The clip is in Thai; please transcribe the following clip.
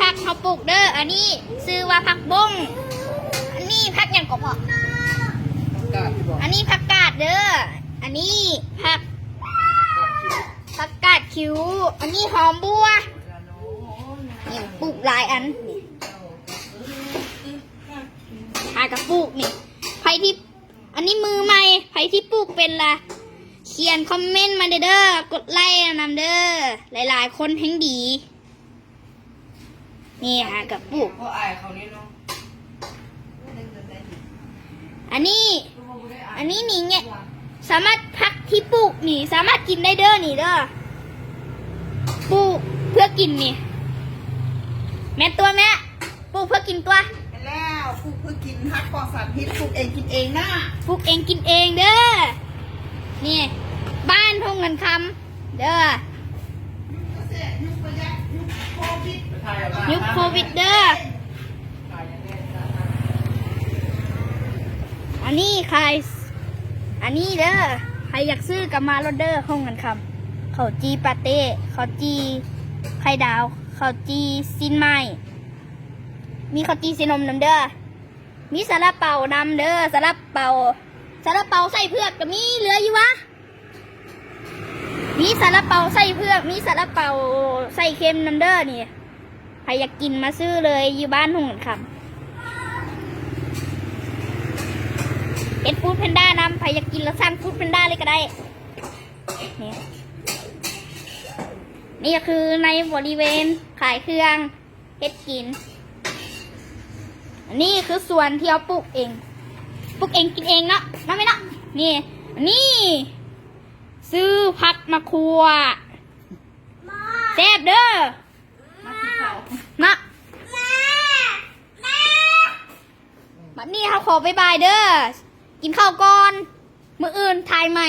ผักเขาปลูกเด้อ อันนี้ซื้อว่าผักบงอันนี้ผักหยังก็พอกาดที่บอกอันนี้ผักกาดเด้อ อันนี้ผักผักกาดคิ้ว อันนี้หอมบัวนี่ปลูกหลายอันนี่หากระปลูกนี่ใครที่ อันนี้มือใหม่ใครที่ปลูกเป็นละเขียนคอมเมนต์มาเด้อเด้อกดไลค์นำเด้อ หลายๆ คนแห่งดี นี่หากระปลูกเพราะอายเขานี่เนาะอันนี้ อันนี้นี่ไงสามารถพักที่ปลูกนี่ สามารถกินได้เด้อนี่เด้อปลูกเพื่อกินนี่ แม่ตัวแม่ปลูกเพื่อกินตัวไปแล้วปลูกเพื่อกินฮักปลอดสารพิษปลูกเองกินเองนะปลูกเองกินเองเด้อนี่ บ้านทงเงินคำเด้อ ยุคประหยัดยุคโควิด ยุคโควิดเด้อ อันนี้ใคร อันนี้เด้อ ใครอยากซื้อกับมาโรเดอร์ห้องเงินคำเขาจีปาเต้เขาจีไข่ดาว เขาจีซินไม้มีเขาจีซินมน้ำเด้อ มีสาลาเป่านำเด้อสาลาเป่าสาลาเป่าใส่เผือกกับมีเหลืออยู่วะมีสาลาเป่าใส่เผือกมีสาลาเป่าใส่เค็มน้ำเด้อนี่ ใครอยากกินมาซื้อเลยอยู่บ้านหงคำเอ็ดฟู้ดแพนด้านำใครอยากกินแล้วสั่งฟู้ดแพนด้าเลยก็ได้นี่นี่ก็คือในบริเวณขายเครื่องเฮ็ดกินอันนี้คือส่วนที่เราปลูกเอง ปลูกเองกินเองเนาะน้ำไหมเนาะ นี่อันนี้ซื้อพัดมาครัวแซ่บเด้อ มาที่เขา มาบัด นี่เขาขอบายบายเด้อ กินข้าวก่อน มื้ออื่นทายใหม่